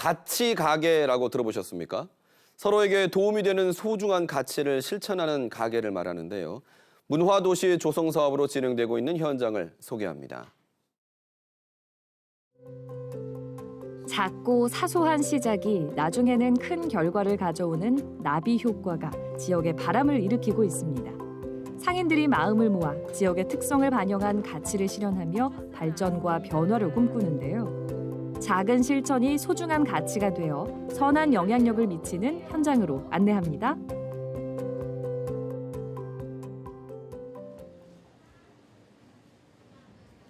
가치 가게라고 들어보셨습니까? 서로에게 도움이 되는 소중한 가치를 실천하는 가게를 말하는데요. 문화도시 조성 사업으로 진행되고 있는 현장을 소개합니다. 작고 사소한 시작이 나중에는 큰 결과를 가져오는 나비 효과가 지역에 바람을 일으키고 있습니다. 상인들이 마음을 모아 지역의 특성을 반영한 가치를 실현하며 발전과 변화를 꿈꾸는데요. 작은 실천이 소중한 가치가 되어 선한 영향력을 미치는 현장으로 안내합니다.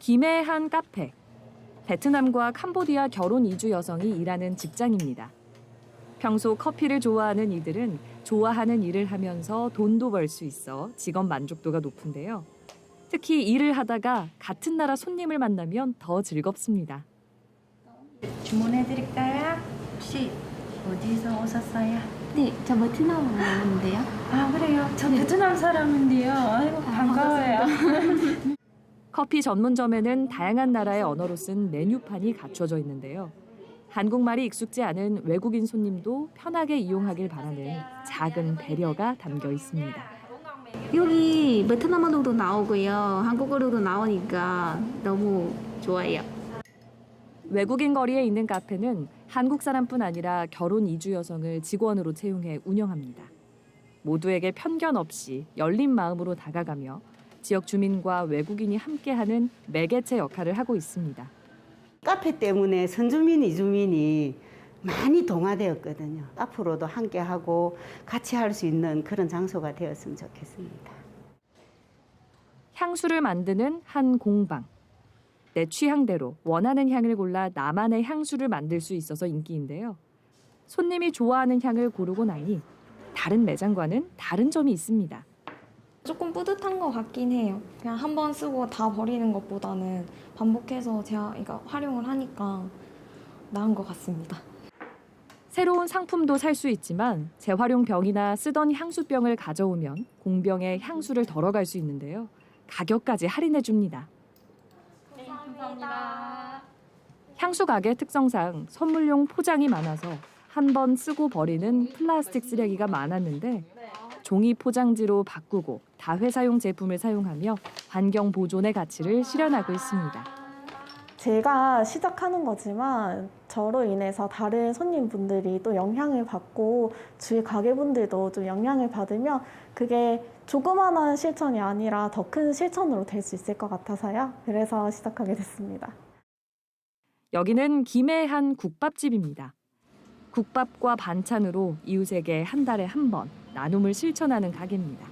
김해의 한 카페. 베트남과 캄보디아 결혼 이주 여성이 일하는 직장입니다. 평소 커피를 좋아하는 이들은 좋아하는 일을 하면서 돈도 벌 수 있어 직업 만족도가 높은데요. 특히 일을 하다가 같은 나라 손님을 만나면 더 즐겁습니다. 주문해 드릴까요? 혹시 어디서 오셨어요? 네, 저 베트남 왔는데요. 아 그래요? 저 베트남 사람인데요. 아이고 반가워요. 커피 전문점에는 다양한 나라의 언어로 쓴 메뉴판이 갖춰져 있는데요. 한국말이 익숙지 않은 외국인 손님도 편하게 이용하길 바라는 작은 배려가 담겨 있습니다. 여기 베트남어도 나오고요. 한국어로도 나오니까 너무 좋아요. 외국인 거리에 있는 카페는 한국 사람뿐 아니라 결혼 이주 여성을 직원으로 채용해 운영합니다. 모두에게 편견 없이 열린 마음으로 다가가며 지역 주민과 외국인이 함께하는 매개체 역할을 하고 있습니다. 카페 때문에 선주민, 이주민이 많이 동화되었거든요. 앞으로도 함께하고 같이 할 수 있는 그런 장소가 되었으면 좋겠습니다. 향수를 만드는 한 공방. 내 취향대로 원하는 향을 골라 나만의 향수를 만들 수 있어서 인기인데요. 손님이 좋아하는 향을 고르고 나니 다른 매장과는 다른 점이 있습니다. 조금 뿌듯한 것 같긴 해요. 그냥 한 번 쓰고 다 버리는 것보다는 반복해서 제가 그러니까 활용을 하니까 나은 것 같습니다. 새로운 상품도 살 수 있지만 재활용 병이나 쓰던 향수병을 가져오면 공병에 향수를 덜어갈 수 있는데요. 가격까지 할인해 줍니다. 향수 가게 특성상 선물용 포장이 많아서 한 번 쓰고 버리는 플라스틱 쓰레기가 많았는데 종이 포장지로 바꾸고 다회사용 제품을 사용하며 환경 보존의 가치를 실현하고 있습니다. 제가 시작하는 거지만 저로 인해서 다른 손님분들이 또 영향을 받고 주위 가게분들도 좀 영향을 받으면 그게 조그마한 실천이 아니라 더 큰 실천으로 될 수 있을 것 같아서요. 그래서 시작하게 됐습니다. 여기는 김해의 한 국밥집입니다. 국밥과 반찬으로 이웃에게 한 달에 한 번 나눔을 실천하는 가게입니다.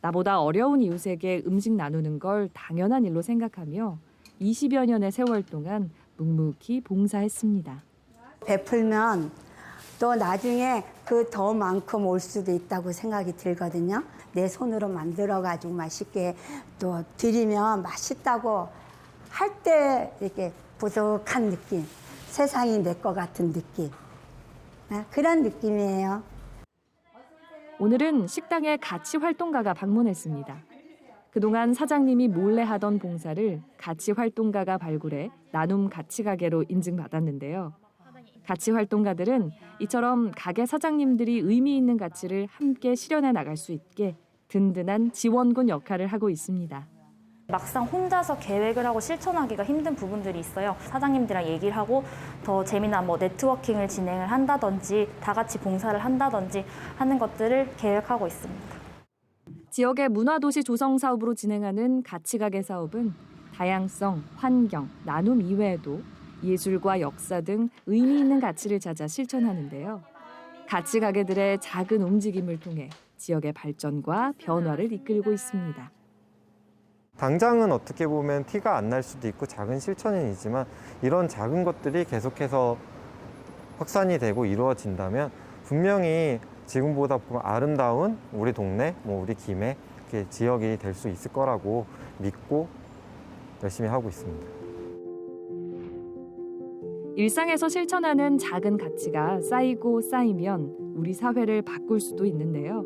나보다 어려운 이웃에게 음식 나누는 걸 당연한 일로 생각하며 20여 년의 세월 동안 묵묵히 봉사했습니다. 베풀면 또 나중에 그 더 많큼 올 수도 있다고 생각이 들거든요. 내 손으로 만들어 가지고 맛있게 또 드리면 맛있다고 할 때 이렇게 부족한 느낌, 세상이 내 것 같은 느낌. 아, 그런 느낌이에요. 오늘은 식당에 가치 활동가가 방문했습니다. 그동안 사장님이 몰래 하던 봉사를 가치 활동가가 발굴해 나눔 가치 가게로 인증받았는데요. 가치 활동가들은 이처럼 가게 사장님들이 의미 있는 가치를 함께 실현해 나갈 수 있게 든든한 지원군 역할을 하고 있습니다. 막상 혼자서 계획을 하고 실천하기가 힘든 부분들이 있어요. 사장님들이랑 얘기를 하고 더 재미난 뭐 네트워킹을 진행을 한다든지 다 같이 봉사를 한다든지 하는 것들을 계획하고 있습니다. 지역의 문화도시 조성 사업으로 진행하는 가치가게 사업은 다양성, 환경, 나눔 이외에도 예술과 역사 등 의미 있는 가치를 찾아 실천하는데요. 가치가게들의 작은 움직임을 통해 지역의 발전과 변화를 이끌고 있습니다. 당장은 어떻게 보면 티가 안 날 수도 있고 작은 실천이지만 이런 작은 것들이 계속해서 확산이 되고 이루어진다면 분명히 지금보다 아름다운 우리 동네, 뭐 우리 김해 이렇게 지역이 될 수 있을 거라고 믿고 열심히 하고 있습니다. 일상에서 실천하는 작은 가치가 쌓이고 쌓이면 우리 사회를 바꿀 수도 있는데요.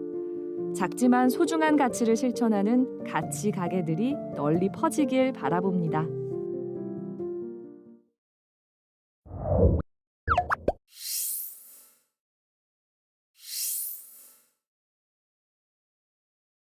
작지만 소중한 가치를 실천하는 가치 가게들이 널리 퍼지길 바라봅니다.